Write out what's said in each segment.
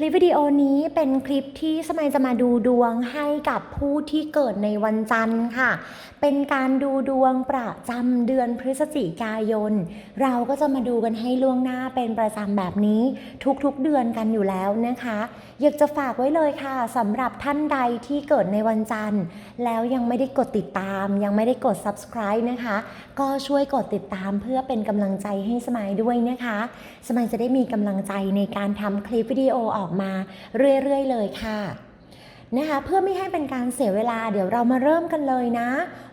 คลิปวิดีโอนี้เป็นคลิปที่สมัยจะมาดูดวงให้กับผู้ที่เกิดในวันจันทร์ค่ะ เป็นการดูดวงประจำเดือนพฤศจิกายน เราก็จะมาดูกันให้ล่วงหน้าเป็นประจำแบบนี้ทุกๆเดือนกันอยู่แล้วนะคะ อยากจะฝากไว้เลยค่ะสำหรับท่านใดที่เกิดในวันจันทร์ แล้วยังไม่ได้กดติดตาม ยังไม่ได้กด subscribe นะคะ ก็ช่วยกดติดตามเพื่อเป็นกำลังใจให้สมัยด้วยนะคะ สมัยจะได้มีกำลังใจในการทำคลิปวิดีโอออกมาเรื่อยๆ เลยค่ะนะคะเพื่อไม่ให้เป็นการเสียเวลาเดี๋ยวเรามาเริ่มกันเลยนะ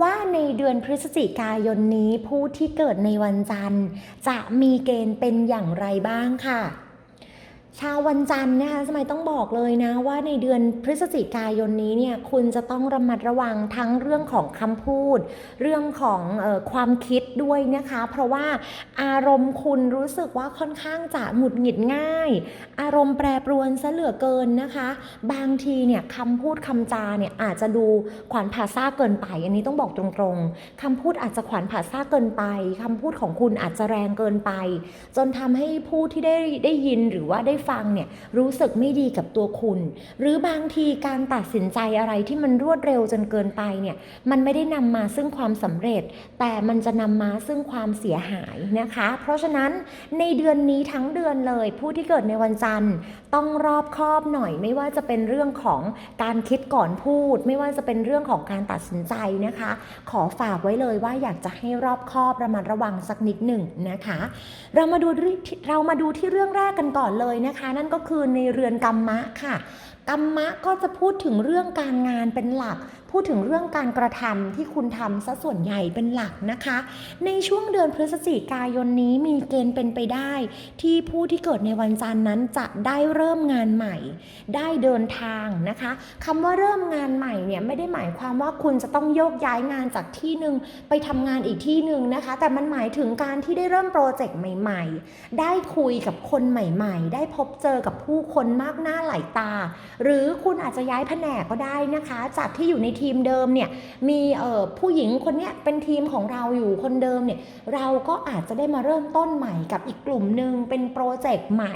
ว่าในเดือนพฤศจิกายนนี้ผู้ที่เกิดในวันจันทร์ จะมีเกณฑ์เป็นอย่างไรบ้างค่ะ ชาววันจันทร์นะคะสมัยต้องบอกเลยนะว่าในเดือนพฤศจิกายนนี้เนี่ยคุณจะต้องระมัดระวังทั้งเรื่องของคำพูด เรื่องของออความคิดด้วยนะคะ เพราะว่าอารมณ์คุณรู้สึกว่าค่อนข้างจะหงุดหงิดง่าย อารมณ์แปรปรวนซะเหลือเกินนะคะ บางทีเนี่ยคำพูดคำจาเนี่ยอาจจะดูขวานผ่าซ่าเกินไป อันนี้ต้องบอกตรงๆคำพูดอาจจะขวานผ่าซ่าเกินไปคำพูดของคุณอาจจะแรงเกินไป จนทำให้ผู้ที่ได้ได้ยินหรือว่าได้ฟังเนี่ยรู้สึกไม่ดีกับตัวคุณ หรือบางทีการตัดสินใจอะไรที่มันรวดเร็วจนเกินไปเนี่ยมันไม่ได้นำมาซึ่งความสำเร็จ แต่มันจะนำมาซึ่งความเสียหายนะคะ เพราะฉะนั้นในเดือนนี้ทั้งเดือนเลย ผู้ที่เกิดในวันจันทร์ต้องรอบคอบหน่อย ไม่ว่าจะเป็นเรื่องของการคิดก่อนพูด ไม่ว่าจะเป็นเรื่องของการตัดสินใจนะคะ ขอฝากไว้เลยว่าอยากจะให้รอบคอบระมัดระวังสักนิดหนึ่งนะคะ เรามาดูเรามาดูที่เรื่องแรกกันก่อนเลยนะคะนั่นก็คือในเรือนกรรมะค่ะ กรรมะก็จะพูดถึงเรื่องการงานเป็นหลัก พูดถึงเรื่องการกระทำที่คุณทำซะส่วนใหญ่เป็นหลักนะคะ ในช่วงเดือนพฤศจิกายนนี้มีเกณฑ์เป็นไปได้ ที่ผู้ที่เกิดในวันจันทร์นั้นจะได้เริ่มงานใหม่ ได้เดินทางนะคะคำว่าเริ่มงานใหม่เนี่ยไม่ได้หมายความว่าคุณจะต้องโยกย้ายงานจากที่หนึ่งไปทำงานอีกที่หนึ่งนะคะ แต่มันหมายถึงการที่ได้เริ่มโปรเจกต์ใหม่ ๆ ได้คุยกับคนใหม่ ๆ ได้พบเจอกับผู้คนมากหน้าหลายตาหรือคุณอาจจะย้ายแผนกก็ได้นะคะ จากที่อยู่ในทีมเดิมเนี่ยมีผู้หญิงคนนี้เป็นทีมของเราอยู่คนเดิมเนี่ยเราก็อาจจะได้มาเริ่มต้นใหม่กับอีกกลุ่มหนึ่งเป็นโปรเจกต์ใหม่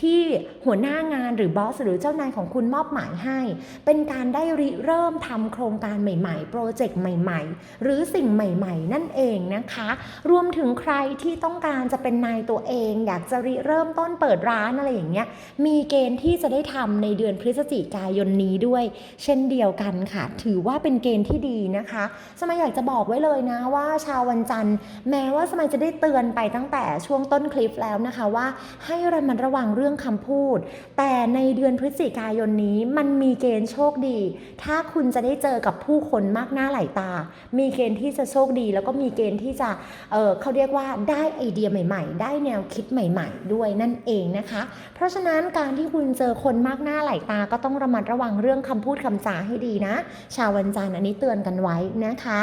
ที่หัวหน้างานหรือบอสหรือเจ้านายของคุณมอบหมายให้ เป็นการได้ริเริ่มทำโครงการใหม่ๆ โปรเจกต์ใหม่ๆ หรือสิ่งใหม่ๆ นั่นเองนะคะ รวมถึงใครที่ต้องการจะเป็นนายตัวเอง อยากจะริเริ่มต้นเปิดร้านอะไรอย่างเงี้ยมีเกณฑ์ที่จะได้ทำในเดือนพฤศจิกายนนี้ด้วย เช่นเดียวกันค่ะ ถือว่าเป็นเกณฑ์ที่ดีนะคะ สมัยอยากจะบอกไว้เลยนะว่าชาววันจันทร์ แม้ว่าสมัยจะได้เตือนไปตั้งแต่ช่วงต้นคลิปแล้วนะคะว่าให้ระมัดระวังเรื่องคำพูด แต่ในเดือนพฤศจิกายนนี้มันมีเกณฑ์โชคดี ถ้าคุณจะได้เจอกับผู้คนมากหน้าหลายตา มีเกณฑ์ที่จะโชคดี แล้วก็มีเกณฑ์ที่จะเออเขาเรียกว่าได้ไอเดียใหม่ ๆ ได้แนวคิดใหม่ ๆ ด้วยนั่นเองนะคะ เพราะฉะนั้นการที่คุณเจอคนมากหน้าหลายตาก็ต้องระมัดระวังเรื่องคำพูดคำจาให้ดีนะ ชาววันจันทร์อันนี้เตือนกันไว้นะคะ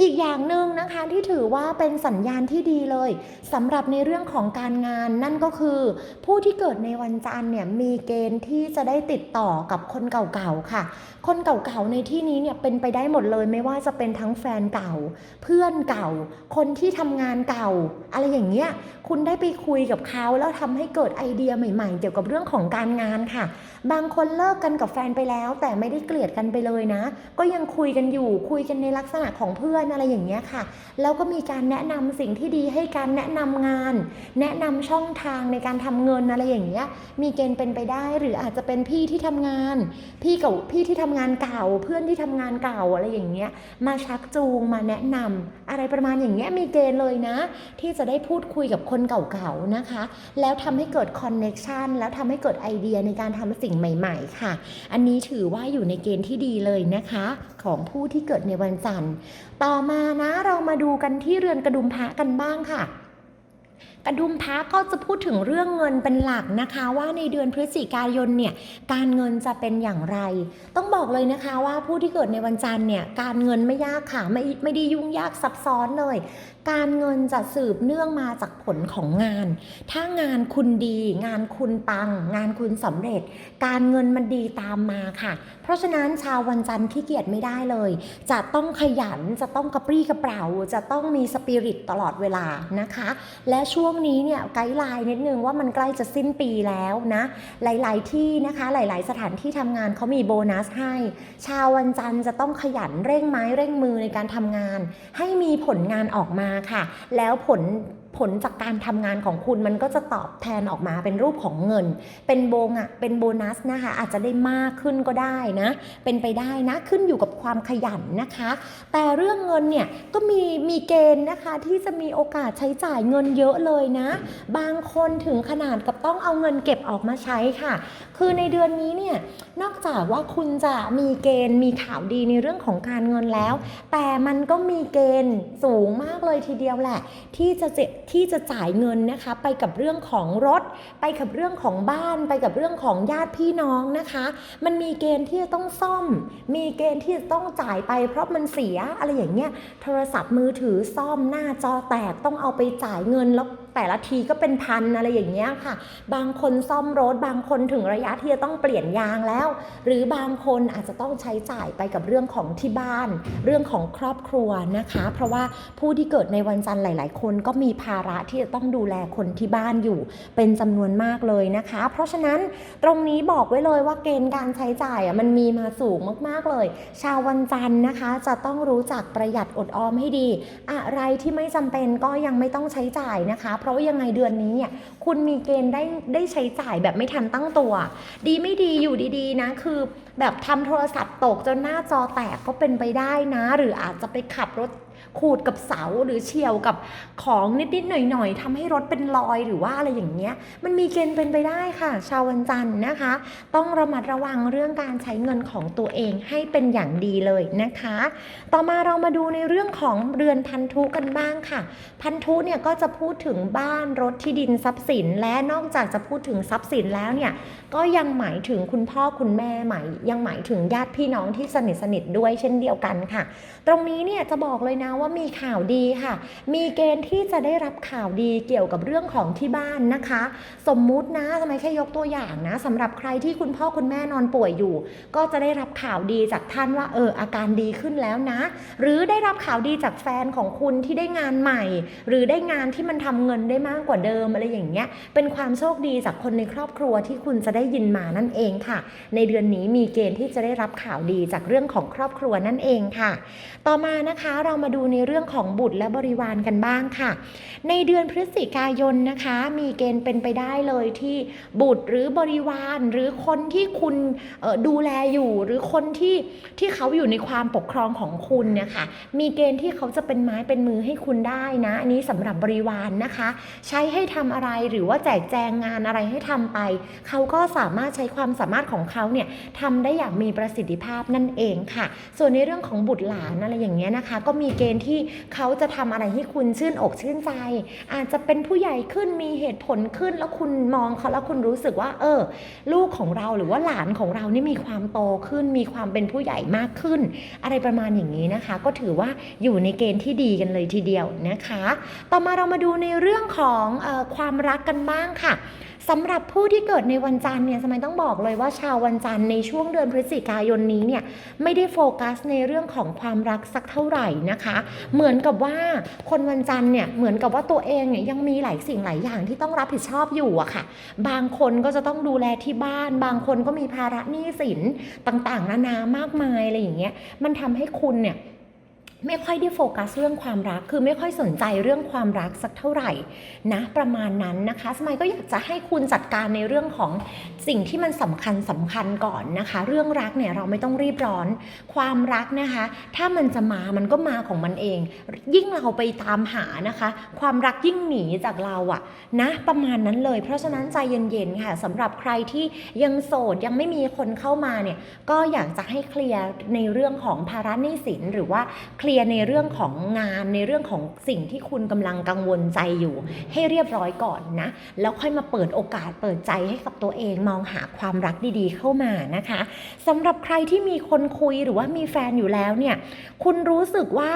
อีกอย่างหนึ่งนะคะที่ถือว่าเป็นสัญญาณที่ดีเลยสำหรับในเรื่องของการงานนั่นก็คือ ผู้ที่เกิดในวันจันทร์เนี่ยมีเกณฑ์ที่จะได้ติดต่อกับคนเก่าๆค่ะ คนเก่าๆในที่นี้เนี่ยเป็นไปได้หมดเลย ไม่ว่าจะเป็นทั้งแฟนเก่า เพื่อนเก่า คนที่ทำงานเก่า อะไรอย่างเงี้ยคุณได้ไปคุยกับเขาแล้วทำให้เกิดไอเดียใหม่ ๆ เกี่ยวกับเรื่องของการงานค่ะ บางคนเลิกกันกับแฟนไปแล้ว แต่ไม่ได้เกลียดกันไปเลยนะ ก็ยังคุยกันอยู่คุยกันในลักษณะของเพื่อนอะไรอย่างเงี้ยค่ะ แล้วก็มีการแนะนำสิ่งที่ดีให้การแนะนำงาน แนะนำช่องทางในการทำเงินอะไรอย่างเงี้ยมีเกณฑ์เป็นไปได้หรืออาจจะเป็นพี่ที่ทำงาน พี่เก่าพี่ที่ทำงานเก่า เพื่อนที่ทำงานเก่าอะไรอย่างเงี้ยมาชักจูงมาแนะนำอะไรประมาณอย่างเงี้ยมีเกณฑ์เลยนะ ที่จะได้พูดคุยกับคนเก่าๆนะคะ แล้วทำให้เกิดคอนเน็ชันแล้วทำให้เกิดไอเดียในการทำสิ่งใหม่ๆค่ะอันนี้ถือว่าอยู่ในเกณฑ์ที่ดีเลยนะคะ ของผู้ที่เกิดในวันจันทร์ ต่อมานะเรามาดูกันที่เรือนกระดุมพระกันบ้างค่ะ กระดุมพระก็จะพูดถึงเรื่องเงินเป็นหลักนะคะ ว่าในเดือนพฤศจิกายนเนี่ยการเงินจะเป็นอย่างไร ต้องบอกเลยนะคะว่าผู้ที่เกิดในวันจันทร์เนี่ยการเงินไม่ยากค่ะไม่ไม่ได้ยุ่งยากซับซ้อนเลย การเงินจะสืบเนื่องมาจากผลของงาน ถ้างานคุณดี งานคุณปัง งานคุณสำเร็จ การเงินมันดีตามมาค่ะ เพราะฉะนั้นชาววันจันทร์ขี้เกียจไม่ได้เลย จะต้องขยันจะต้องกระปรี้กระเปร่า จะต้องมีสปิริตตลอดเวลานะคะ และช่วงวงนี้เนี่ยไกด์ไลน์นิดนึงว่ามันใกล้จะสิ้นปีแล้วนะ หลาย ๆ ที่นะคะหลาย ๆ สถานที่ทำงานเขามีโบนัสให้ ชาววันจันทร์จะต้องขยันเร่งไม้เร่งมือในการทำงาน ให้มีผลงานออกมาค่ะ แล้วผล ผลจากการทำงานของคุณมันก็จะตอบแทนออกมาเป็นรูปของเงิน เป็นโบงอะเป็นโบนัสนะคะ อาจจะได้มากขึ้นก็ได้นะ เป็นไปได้นะ ขึ้นอยู่กับความขยันนะคะ แต่เรื่องเงินเนี่ยก็มีมีเกณฑ์นะคะที่จะมีโอกาสใช้จ่ายเงินเยอะเลยนะ บางคนถึงขนาดกับต้องเอาเงินเก็บออกมาใช้ค่ะ คือในเดือนนี้เนี่ยนอกจากว่าคุณจะมีเกณฑ์มีข่าวดีในเรื่องของการเงินแล้ว แต่มันก็มีเกณฑ์สูงมากเลยทีเดียวแหละ ที่จะเจที่จะจ่ายเงินนะคะ ไปกับเรื่องของรถ ไปกับเรื่องของบ้าน ไปกับเรื่องของญาติพี่น้องนะคะ มันมีเกณฑ์ที่จะต้องซ่อม มีเกณฑ์ที่จะต้องจ่ายไป เพราะมันเสียอะไรอย่างเงี้ยโทรศัพท์มือถือซ่อมหน้าจอแตกต้องเอาไปจ่ายเงินแล้ว แต่ละทีก็เป็นพันอะไรอย่างเงี้ยค่ะ บางคนซ่อมรถ บางคนถึงระยะที่จะต้องเปลี่ยนยางแล้ว หรือบางคนอาจจะต้องใช้จ่ายไปกับเรื่องของที่บ้าน เรื่องของครอบครัวนะคะ เพราะว่าผู้ที่เกิดในวันจันทร์หลาย ๆ คนก็มีภาระที่จะต้องดูแลคนที่บ้านอยู่ เป็นจำนวนมากเลยนะคะ เพราะฉะนั้นตรงนี้บอกไว้เลยว่าเกณฑ์การใช้จ่ายอะมันมีมาสูงมาก ๆ เลย ชาววันจันทร์นะคะจะต้องรู้จักประหยัดอดออมให้ดี อะไรที่ไม่จำเป็นก็ยังไม่ต้องใช้จ่ายนะคะราะว่ายังไงเดือนนี้เนี่ยคุณมีเกณฑ์ได้ได้ใช้จ่ายแบบไม่ทันตั้งตัว ดีไม่ดีอยู่ดีๆนะ คือแบบทำโทรศัพท์ตกจนหน้าจอแตกก็เป็นไปได้นะ หรืออาจจะไปขับรถ ขูดกับเสาหรือเฉียวกับของนิดๆหน่อยๆทำให้รถเป็นรอยหรือว่าอะไรอย่างเงี้ย มันมีเกณฑ์เป็นไปได้ค่ะ ชาววันจันทร์นะคะ ต้องระมัดระวังเรื่องการใช้เงินของตัวเองให้เป็นอย่างดีเลยนะคะ ต่อมาเรามาดูในเรื่องของเรือนพันธุกันบ้างค่ะ พันธุเนี่ยก็จะพูดถึงบ้านรถที่ดินทรัพย์สิน และนอกจากจะพูดถึงทรัพย์สินแล้วเนี่ยก็ยังหมายถึงคุณพ่อคุณแม่หมายยังหมายถึงญาติพี่น้องที่สนิทสนิทด้วยเช่นเดียวกันค่ะ ตรงนี้เนี่ยจะบอกเลยนะว่ามีข่าวดีค่ะ มีเกณฑ์ที่จะได้รับข่าวดีเกี่ยวกับเรื่องของที่บ้านนะคะ สมมุตินะทำไมแค่ยกตัวอย่างนะสำหรับใครที่คุณพ่อคุณแม่นอนป่วยอยู่ ก็จะได้รับข่าวดีจากท่านว่าเอออาการดีขึ้นแล้วนะ หรือได้รับข่าวดีจากแฟนของคุณที่ได้งานใหม่ หรือได้งานที่มันทำเงินได้มากกว่าเดิมอะไรอย่างเงี้ยเป็นความโชคดีจากคนในครอบครัวที่คุณจะได้ยินมานั่นเองค่ะ ในเดือนนี้มีเกณฑ์ที่จะได้รับข่าวดีจากเรื่องของครอบครัวนั่นเองค่ะ ต่อมานะคะเรามาดููในเรื่องของบุตรและบริวารกันบ้างค่ะ ในเดือนพฤศจิกายนนะคะ มีเกณฑ์เป็นไปได้เลยที่บุตรหรือบริวารหรือคนที่คุณดูแลอยู่ หรือคนที่ที่เขาอยู่ในความปกครองของคุณเนี่ยค่ะมีเกณฑ์ที่เขาจะเป็นไม้เป็นมือให้คุณได้นะ อันนี้สำหรับบริวารนะคะ ใช้ให้ทำอะไรหรือว่าแจกแจงงานอะไรให้ทำไป เขาก็สามารถใช้ความสามารถของเขาเนี่ยทำได้อย่างมีประสิทธิภาพนั่นเองค่ะ ส่วนในเรื่องของบุตรหลานอะไรอย่างเงี้ยนะคะ ก็มีเกณฑ์ที่เขาจะทำอะไรให้คุณชื่นอกชื่นใจ อาจจะเป็นผู้ใหญ่ขึ้นมีเหตุผลขึ้นแล้วคุณมองเขาแล้วคุณรู้สึกว่า เออ ลูกของเราหรือว่าหลานของเรานี่มีความโตขึ้น มีความเป็นผู้ใหญ่มากขึ้น อะไรประมาณอย่างนี้นะคะ ก็ถือว่าอยู่ในเกณฑ์ที่ดีกันเลยทีเดียวนะคะ ต่อมาเรามาดูในเรื่องของออความรักกันบ้างค่ะสำหรับผู้ที่เกิดในวันจันทร์เนี่ยสมัยต้องบอกเลยว่าชาววันจันทร์ในช่วงเดือนพฤศจิกายนนี้เนี่ยไม่ได้โฟกัสในเรื่องของความรักสักเท่าไหร่นะคะ เหมือนกับว่าคนวันจันทร์เนี่ยเหมือนกับว่าตัวเองเนี่ยยังมีหลายสิ่งหลายอย่างที่ต้องรับผิดชอบอยู่อะค่ะ บางคนก็จะต้องดูแลที่บ้าน บางคนก็มีภาระหนี้สินต่างๆ นานามากมายอะไรอย่างเงี้ยมันทำให้คุณเนี่ย ไม่ค่อยได้โฟกัสเรื่องความรัก คือไม่ค่อยสนใจเรื่องความรักสักเท่าไหร่นะประมาณนั้นนะคะ สมัยก็อยากจะให้คุณจัดการในเรื่องของสิ่งที่มันสำคัญสำคัญก่อนนะคะ เรื่องรักเนี่ยเราไม่ต้องรีบร้อน ความรักนะคะ ถ้ามันจะมามันก็มาของมันเอง ยิ่งเราไปตามหานะคะ ความรักยิ่งหนีจากเราอะนะประมาณนั้นเลย เพราะฉะนั้นใจเย็นๆค่ะสำหรับใครที่ยังโสดยังไม่มีคนเข้ามาเนี่ยก็อยากจะให้เคลียร์ในเรื่องของภาระหนี้สินหรือว่าเคลียร์ลียร์ในเรื่องของงานในเรื่องของสิ่งที่คุณกำลังกังวลใจอยู่ ให้เรียบร้อยก่อนนะ แล้วค่อยมาเปิดโอกาสเปิดใจให้กับตัวเองมองหาความรักดีๆเข้ามานะคะสำหรับใครที่มีคนคุยหรือว่ามีแฟนอยู่แล้วเนี่ยคุณรู้สึกว่า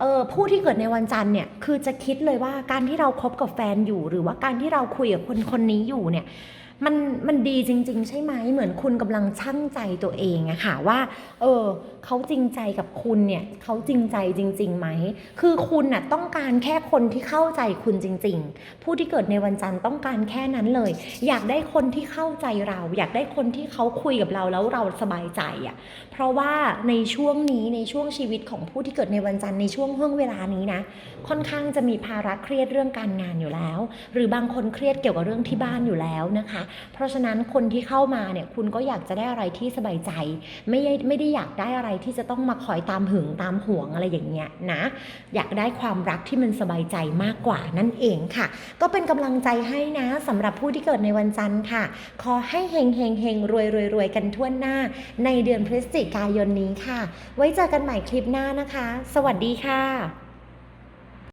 เออผู้ที่เกิดในวันจันทร์เนี่ยคือจะคิดเลยว่าการที่เราคบกับแฟนอยู่ หรือว่าการที่เราคุยกับคนคนนี้อยู่เนี่ย มันมันดีจริง ๆ ใช่ไหมเหมือนคุณกำลังชั่งใจตัวเองอะค่ะว่า เออเขาจริงใจกับคุณเนี่ยเขาจริงใจจริงๆไหมคือคุณน่ะต้องการแค่คนที่เข้าใจคุณจริง ๆ ผู้ที่เกิดในวันจันทร์ต้องการแค่นั้นเลย อยากได้คนที่เข้าใจเรา อยากได้คนที่เขาคุยกับเราแล้วเราสบายใจอะเพราะว่าในช่วงนี้ในช่วงชีวิตของผู้ที่เกิดในวันจันทร์ในช่วงห่วงเวลานี้นะ ค่อนข้างจะมีภาระเครียดเรื่องการงานอยู่แล้ว หรือบางคนเครียดเกี่ยวกับเรื่องที่บ้านอยู่แล้วนะคะเพราะฉะนั้นคนที่เข้ามาเนี่ยคุณก็อยากจะได้อะไรที่สบายใจ ไม่ได้ไม่ได้อยากได้อะไรที่จะต้องมาคอยตามหึงตามห่วงอะไรอย่างเงี้ยนะ อยากได้ความรักที่มันสบายใจมากกว่านั่นเองค่ะ ก็เป็นกำลังใจให้นะสำหรับผู้ที่เกิดในวันจันทร์ค่ะ ขอให้เฮงเฮงเฮงรวยรวยรวยกันทั่วหน้า ในเดือนพฤศจิกายนนี้ค่ะ ไว้เจอกันใหม่คลิปหน้านะคะ สวัสดีค่ะ